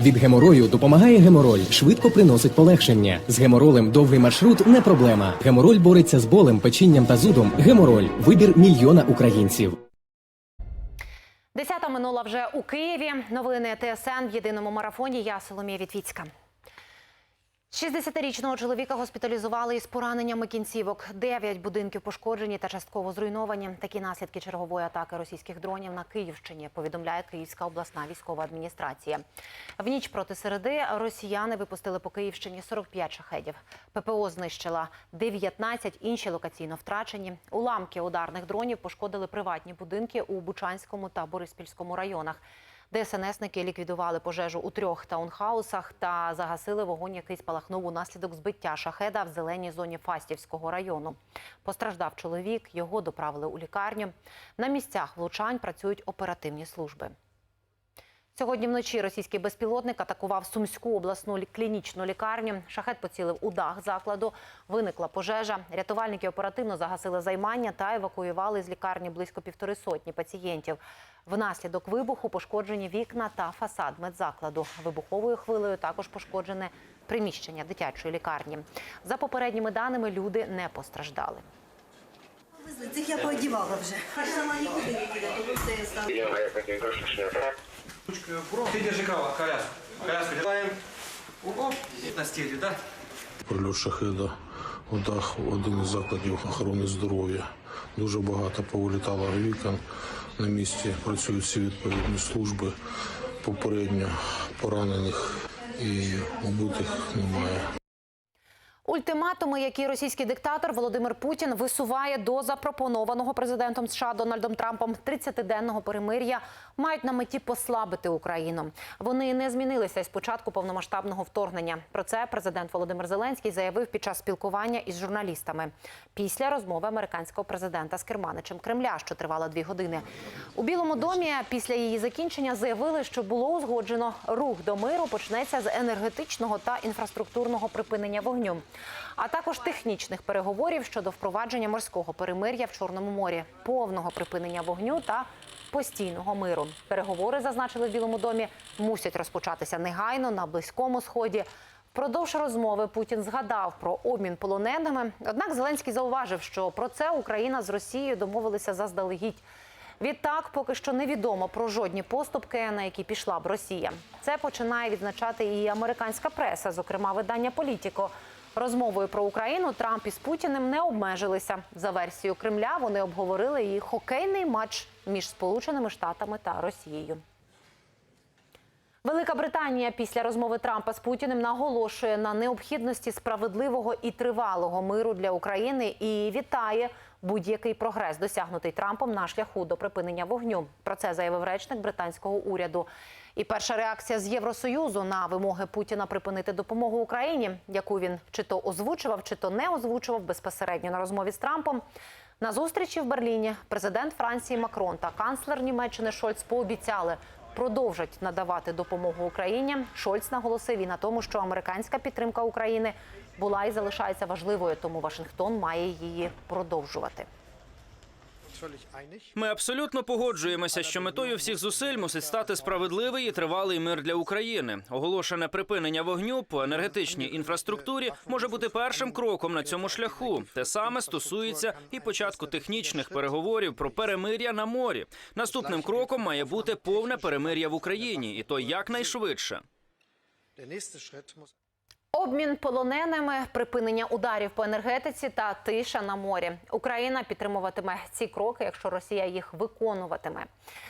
Від геморою допомагає гемороль, швидко приносить полегшення. З геморолем довгий маршрут не проблема. Гемороль бореться з болем, печінням та зудом. Гемороль вибір мільйона українців. Десята минула вже у Києві. Новини ТСН в єдиному марафоні. Я Соломія Вітвіцька. 60-річного чоловіка госпіталізували із пораненнями кінцівок. Дев'ять будинків пошкоджені та частково зруйновані. Такі наслідки чергової атаки російських дронів на Київщині, повідомляє Київська обласна військова адміністрація. В ніч проти середи росіяни випустили по Київщині 45 шахедів. ППО знищила 19, інші локаційно втрачені. Уламки ударних дронів пошкодили приватні будинки у Бучанському та Бориспільському районах. ДСНСники ліквідували пожежу у трьох таунхаусах та загасили вогонь, який спалахнув унаслідок збиття шахеда в зеленій зоні Фастівського району. Постраждав чоловік, його доправили у лікарню. На місцях влучань працюють оперативні служби. Сьогодні вночі російський безпілотник атакував Сумську обласну лі- клінічну лікарню. Шахет поцілив у дах закладу. Виникла пожежа. Рятувальники оперативно загасили займання та евакуювали з лікарні близько півтори сотні пацієнтів. Внаслідок вибуху пошкоджені вікна та фасад медзакладу. Вибуховою хвилею також пошкоджене приміщення дитячої лікарні. За попередніми даними, люди не постраждали. Цих я поодівала вже. Сама нікуди не піде, тому все я стала. Ты держи крава, коляску. Коляску делаем. Ого. на стиле, да? Прильот шахеда у дах один із закладів охорони здоров'я. Дуже багато повилітало вікон. На місці працюють всі відповідні служби. Попередньо поранених і убитих немає. Ультиматуми, які російський диктатор Володимир Путін висуває до запропонованого президентом США Дональдом Трампом 30-денного перемир'я, мають на меті послабити Україну. Вони не змінилися із початку повномасштабного вторгнення. Про це президент Володимир Зеленський заявив під час спілкування із журналістами після розмови американського президента з керманичем Кремля, що тривала дві години. У Білому домі після її закінчення заявили, що було узгоджено рух до миру почнеться з енергетичного та інфраструктурного припинення вогню, а також технічних переговорів щодо впровадження морського перемир'я в Чорному морі, повного припинення вогню та постійного миру. Переговори зазначили в Білому домі, мусять розпочатися негайно на близькому сході. Впродовж розмови Путін згадав про обмін полоненими. Однак Зеленський зауважив, що про це Україна з Росією домовилися заздалегідь. Відтак, поки що невідомо про жодні поступки, на які пішла б Росія. Це починає відзначати і американська преса, зокрема видання Політіко. Розмовою про Україну Трамп із Путіним не обмежилися. За версією Кремля вони обговорили і хокейний матч між Сполученими Штатами та Росією. Велика Британія після розмови Трампа з Путіним наголошує на необхідності справедливого і тривалого миру для України і вітає будь-який прогрес, досягнутий Трампом на шляху до припинення вогню. Про це заявив речник британського уряду. І перша реакція з Євросоюзу на вимоги Путіна припинити допомогу Україні, яку він чи то озвучував, чи то не озвучував безпосередньо на розмові з Трампом. На зустрічі в Берліні президент Франції Макрон та канцлер Німеччини Шольц пообіцяли продовжать надавати допомогу Україні. Шольц наголосив і на тому, що американська підтримка України була і залишається важливою, тому Вашингтон має її продовжувати. Ми абсолютно погоджуємося, що метою всіх зусиль мусить стати справедливий і тривалий мир для України. Оголошене припинення вогню по енергетичній інфраструктурі може бути першим кроком на цьому шляху. Те саме стосується і початку технічних переговорів про перемир'я на морі. Наступним кроком має бути повне перемир'я в Україні, і то якнайшвидше. Обмін полоненими, припинення ударів по енергетиці та тиша на морі. Україна підтримуватиме ці кроки, якщо Росія їх виконуватиме.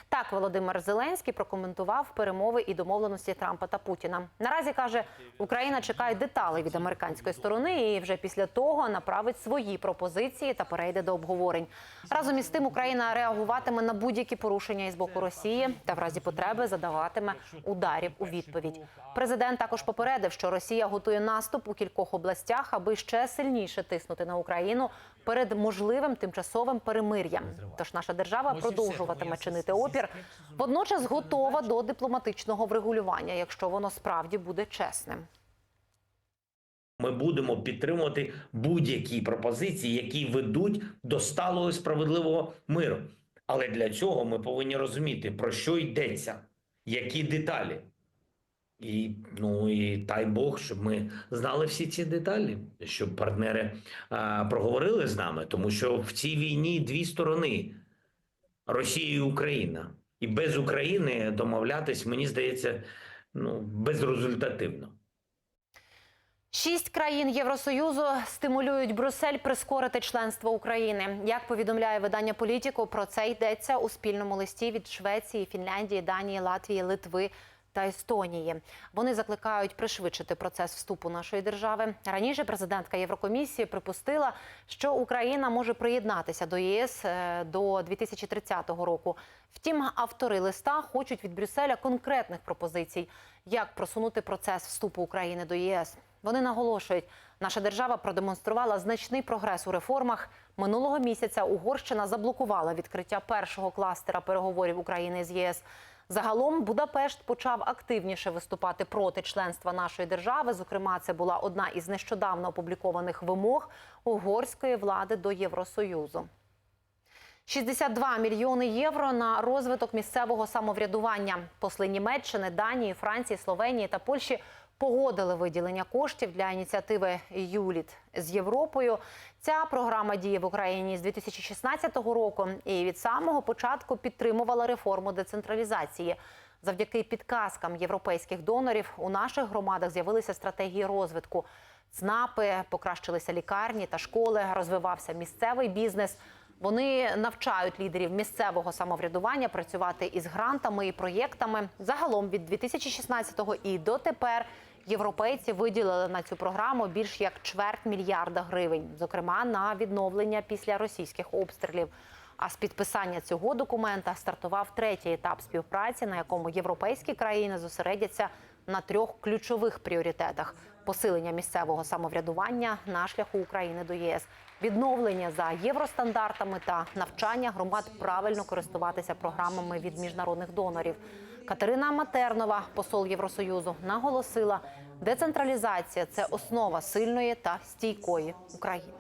Так Володимир Зеленський прокоментував перемови і домовленості Трампа та Путіна. Наразі каже, Україна чекає деталей від американської сторони і вже після того направить свої пропозиції та перейде до обговорень. Разом із тим Україна реагуватиме на будь-які порушення із боку Росії та в разі потреби задаватиме ударів у відповідь. Президент також попередив, що Росія готує наступ у кількох областях, аби ще сильніше тиснути на Україну перед можливим тимчасовим перемир'ям. Тож наша держава продовжуватиме чинити опір, водночас готова до дипломатичного врегулювання, якщо воно справді буде чесним. Ми будемо підтримувати будь-які пропозиції, які ведуть до сталого і справедливого миру. Але для цього ми повинні розуміти, про що йдеться, які деталі. І ну і дай Бог, щоб ми знали всі ці деталі, щоб партнери а, проговорили з нами, тому що в цій війні дві сторони Росія і Україна. І без України домовлятись, мені здається, ну безрезультативно. Шість країн Євросоюзу стимулюють Брюссель прискорити членство України. Як повідомляє видання Політіку, про це йдеться у спільному листі від Швеції, Фінляндії, Данії, Латвії, Литви та Естонії. Вони закликають пришвидшити процес вступу нашої держави. Раніше президентка Єврокомісії припустила, що Україна може приєднатися до ЄС е, до 2030 року. Втім, автори листа хочуть від Брюсселя конкретних пропозицій, як просунути процес вступу України до ЄС. Вони наголошують, наша держава продемонструвала значний прогрес у реформах. Минулого місяця Угорщина заблокувала відкриття першого кластера переговорів України з ЄС. Загалом Будапешт почав активніше виступати проти членства нашої держави. Зокрема, це була одна із нещодавно опублікованих вимог угорської влади до Євросоюзу. 62 мільйони євро на розвиток місцевого самоврядування. Посли Німеччини, Данії, Франції, Словенії та Польщі погодили виділення коштів для ініціативи ЮЛІТ з Європою. Ця програма діє в Україні з 2016 року і від самого початку підтримувала реформу децентралізації. Завдяки підказкам європейських донорів у наших громадах з'явилися стратегії розвитку. ЦНАПи, покращилися лікарні та школи, розвивався місцевий бізнес. Вони навчають лідерів місцевого самоврядування працювати із грантами і проєктами. Загалом від 2016-го і дотепер європейці виділили на цю програму більш як чверть мільярда гривень, зокрема на відновлення після російських обстрілів. А з підписання цього документа стартував третій етап співпраці, на якому європейські країни зосередяться на трьох ключових пріоритетах: посилення місцевого самоврядування на шляху України до ЄС, відновлення за євростандартами та навчання громад правильно користуватися програмами від міжнародних донорів. Катерина Матернова, посол Євросоюзу, наголосила, децентралізація це основа сильної та стійкої України.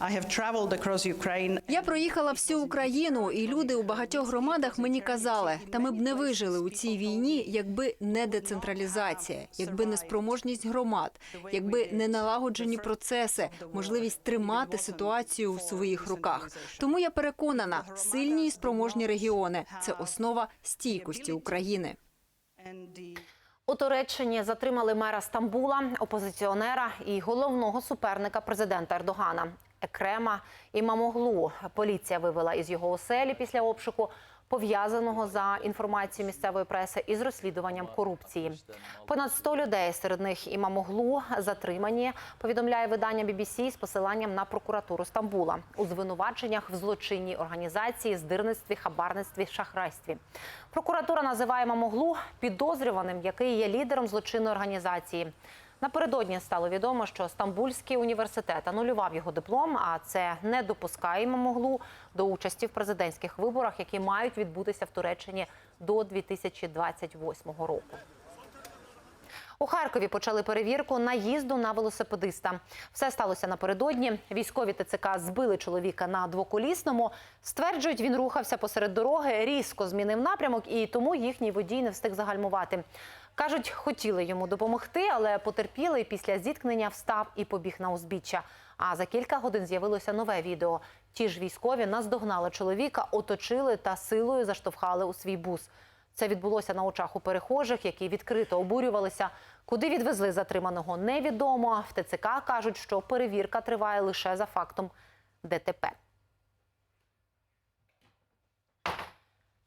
I have traveled across Ukraine. Я проїхала всю Україну, і люди у багатьох громадах мені казали, та ми б не вижили у цій війні, якби не децентралізація, якби не спроможність громад, якби не налагоджені процеси, можливість тримати ситуацію в своїх руках. Тому я переконана, сильні і спроможні регіони це основа стійкості України. У Туреччині затримали мера Стамбула, опозиціонера і головного суперника президента Ердогана Екрема Імамоглу. Поліція вивела із його оселі після обшуку, пов'язаного за інформацією місцевої преси із розслідуванням корупції. Понад 100 людей, серед них Імамоглу, затримані. Повідомляє видання BBC з посиланням на прокуратуру Стамбула у звинуваченнях в злочинній організації, здирництві, хабарництві, шахрайстві. Прокуратура називає Мамоглу підозрюваним, який є лідером злочинної організації. Напередодні стало відомо, що Стамбульський університет анулював його диплом, а це не допускає Мамоглу до участі в президентських виборах, які мають відбутися в Туреччині до 2028 року. У Харкові почали перевірку наїзду на велосипедиста. Все сталося напередодні. Військові ТЦК збили чоловіка на двоколісному. Стверджують, він рухався посеред дороги, різко змінив напрямок, і тому їхній водій не встиг загальмувати. Кажуть, хотіли йому допомогти, але потерпілий після зіткнення встав і побіг на узбіччя. А за кілька годин з'явилося нове відео. Ті ж військові наздогнали чоловіка, оточили та силою заштовхали у свій бус. Це відбулося на очах у перехожих, які відкрито обурювалися. Куди відвезли затриманого, невідомо. В ТЦК кажуть, що перевірка триває лише за фактом ДТП.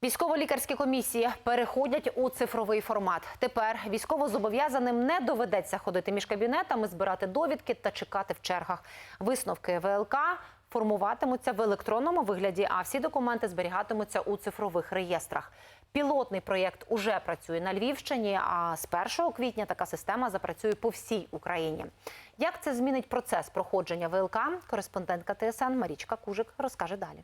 Військово-лікарські комісії переходять у цифровий формат. Тепер військовозобов'язаним не доведеться ходити між кабінетами, збирати довідки та чекати в чергах. Висновки ВЛК формуватимуться в електронному вигляді, а всі документи зберігатимуться у цифрових реєстрах. Пілотний проєкт уже працює на Львівщині. А з 1 квітня така система запрацює по всій Україні. Як це змінить процес проходження ВЛК? Кореспондентка ТСН Марічка Кужик розкаже далі.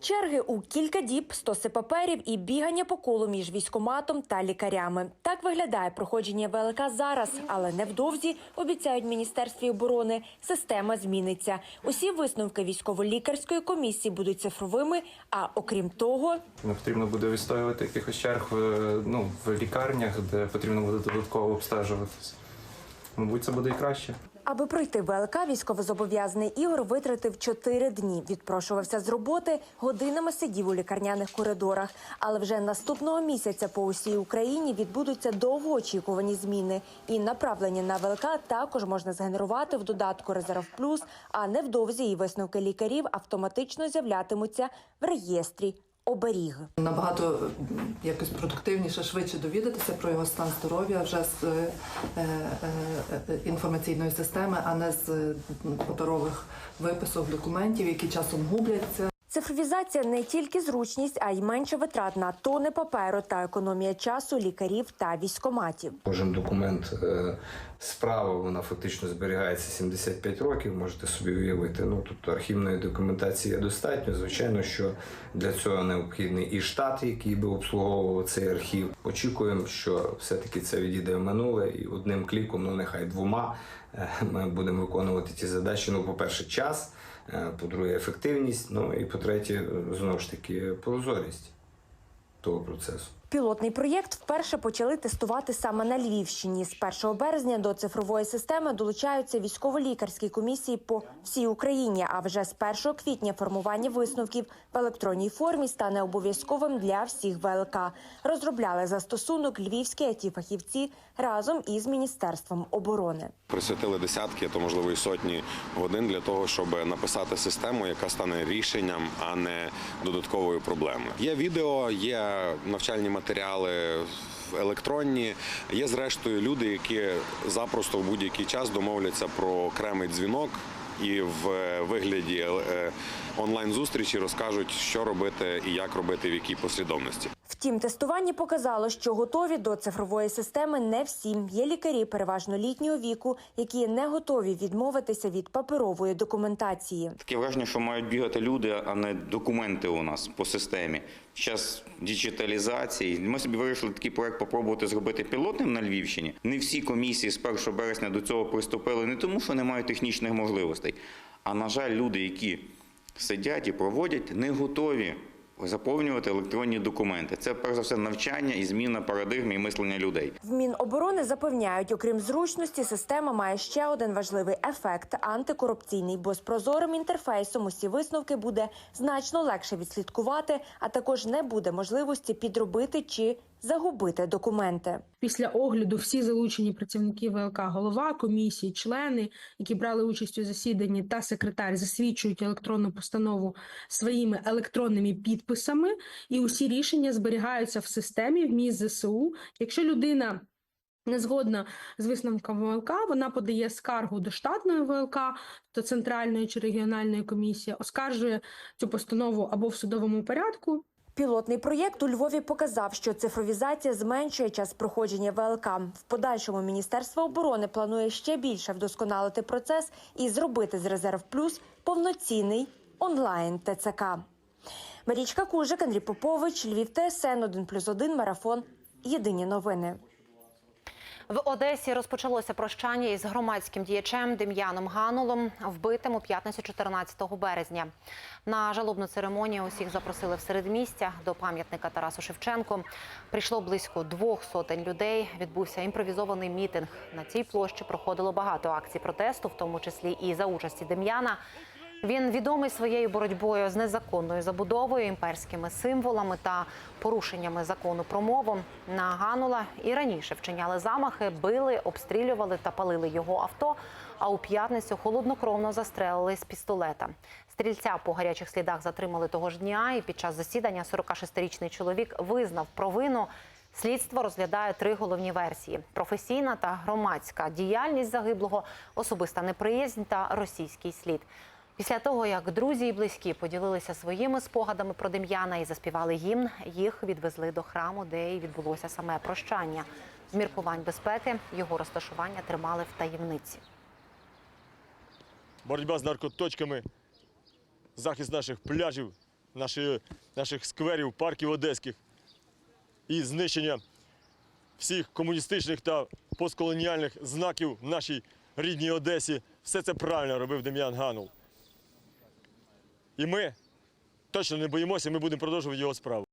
Черги у кілька діб, стоси паперів і бігання по колу між військоматом та лікарями. Так виглядає проходження ВЛК зараз, але невдовзі обіцяють міністерстві оборони. Система зміниться. Усі висновки військово-лікарської комісії будуть цифровими. А окрім того, Не потрібно буде відстоювати якихось черг ну, в лікарнях, де потрібно буде додатково обстежуватися. Мабуть, це буде і краще. Аби пройти ВЛК, військовозобов'язаний Ігор витратив чотири дні. Відпрошувався з роботи, годинами сидів у лікарняних коридорах. Але вже наступного місяця по усій Україні відбудуться довгоочікувані зміни. І направлення на ВЛК також можна згенерувати в додатку Резерв Плюс, а невдовзі і висновки лікарів автоматично з'являтимуться в реєстрі. Оберіг Набагато якось продуктивніше, швидше довідатися про його стан здоров'я вже з е, е, е, інформаційної системи, а не з м, паперових виписок документів, які часом губляться. Цифровізація не тільки зручність, а й менше витрат на тони паперу та економія часу лікарів та військоматів. Кожен документ е, справа вона фактично зберігається 75 років. Можете собі уявити. Ну тут архівної документації достатньо. Звичайно, що для цього необхідний і штат, який би обслуговував цей архів. Очікуємо, що все-таки це відійде в минуле, і одним кліком, ну нехай двома, е, ми будемо виконувати ті задачі. Ну, по-перше, час, е, по-друге, ефективність. Ну і по-третє, е, знову ж таки, прозорість того процесу. Пілотний проєкт вперше почали тестувати саме на Львівщині. З 1 березня до цифрової системи долучаються військово-лікарські комісії по всій Україні. А вже з 1 квітня формування висновків в електронній формі стане обов'язковим для всіх ВЛК. Розробляли застосунок львівські it фахівці разом із міністерством оборони. Присвятили десятки, то можливо і сотні годин для того, щоб написати систему, яка стане рішенням, а не додатковою проблемою. Є відео, є навчальні матеріали. Електронні є зрештою люди, які запросто в будь-який час домовляться про окремий дзвінок і в вигляді е, онлайн зустрічі розкажуть, що робити і як робити, в якій послідовності. Втім, тестування показало, що готові до цифрової системи не всі. Є лікарі переважно літнього віку, які не готові відмовитися від паперової документації. Таке враження, що мають бігати люди, а не документи у нас по системі. Зараз діджиталізації. Ми собі вирішили такий проект попробувати зробити пілотним на Львівщині. Не всі комісії з 1 березня до цього приступили не тому, що не мають технічних можливостей, а на жаль, люди, які сидять і проводять, не готові заповнювати електронні документи. Це перш за все навчання і зміна парадигми і мислення людей. В Міноборони запевняють, окрім зручності, система має ще один важливий ефект антикорупційний, бо з прозорим інтерфейсом усі висновки буде значно легше відслідкувати, а також не буде можливості підробити чи загубити документи. Після огляду всі залучені працівники ВЛК, голова комісії, члени, які брали участь у засіданні, та секретар засвідчують електронну постанову своїми електронними підписами, і усі рішення зберігаються в системі в МІЗ ЗСУ. Якщо людина не згодна з висновком ВЛК, вона подає скаргу до штатної ВЛК, то центральної чи регіональної комісії, оскаржує цю постанову або в судовому порядку. Пілотний проєкт у Львові показав, що цифровізація зменшує час проходження ВЛК. В подальшому Міністерство оборони планує ще більше вдосконалити процес і зробити з резерв плюс повноцінний онлайн ТЦК. Марічка Кужик, Андрій Попович, Львів ТСН 1+,1, Марафон. Єдині новини. В Одесі розпочалося прощання із громадським діячем Дем'яном Ганулом, вбитим у п'ятницю 14 березня. На жалобну церемонію усіх запросили в середмістя до пам'ятника Тарасу Шевченку. Прийшло близько двох сотень людей. Відбувся імпровізований мітинг. На цій площі проходило багато акцій протесту, в тому числі і за участі Дем'яна. Він відомий своєю боротьбою з незаконною забудовою, імперськими символами та порушеннями закону про мову. На Ганула і раніше вчиняли замахи, били, обстрілювали та палили його авто. А у п'ятницю холоднокровно застрелили з пістолета. Стрільця по гарячих слідах затримали того ж дня. І під час засідання 46-річний чоловік визнав провину. Слідство розглядає три головні версії: професійна та громадська діяльність загиблого, особиста неприязнь та російський слід. Після того, як друзі і близькі поділилися своїми спогадами про Дем'яна і заспівали гімн, їх відвезли до храму, де й відбулося саме прощання. З міркувань безпеки його розташування тримали в таємниці. Боротьба з наркоточками, захист наших пляжів, наші, наших скверів, парків одеських і знищення всіх комуністичних та постколоніальних знаків в нашій рідній Одесі. Все це правильно робив Дем'ян Ганул. І ми точно не боїмося, ми будемо продовжувати його справу.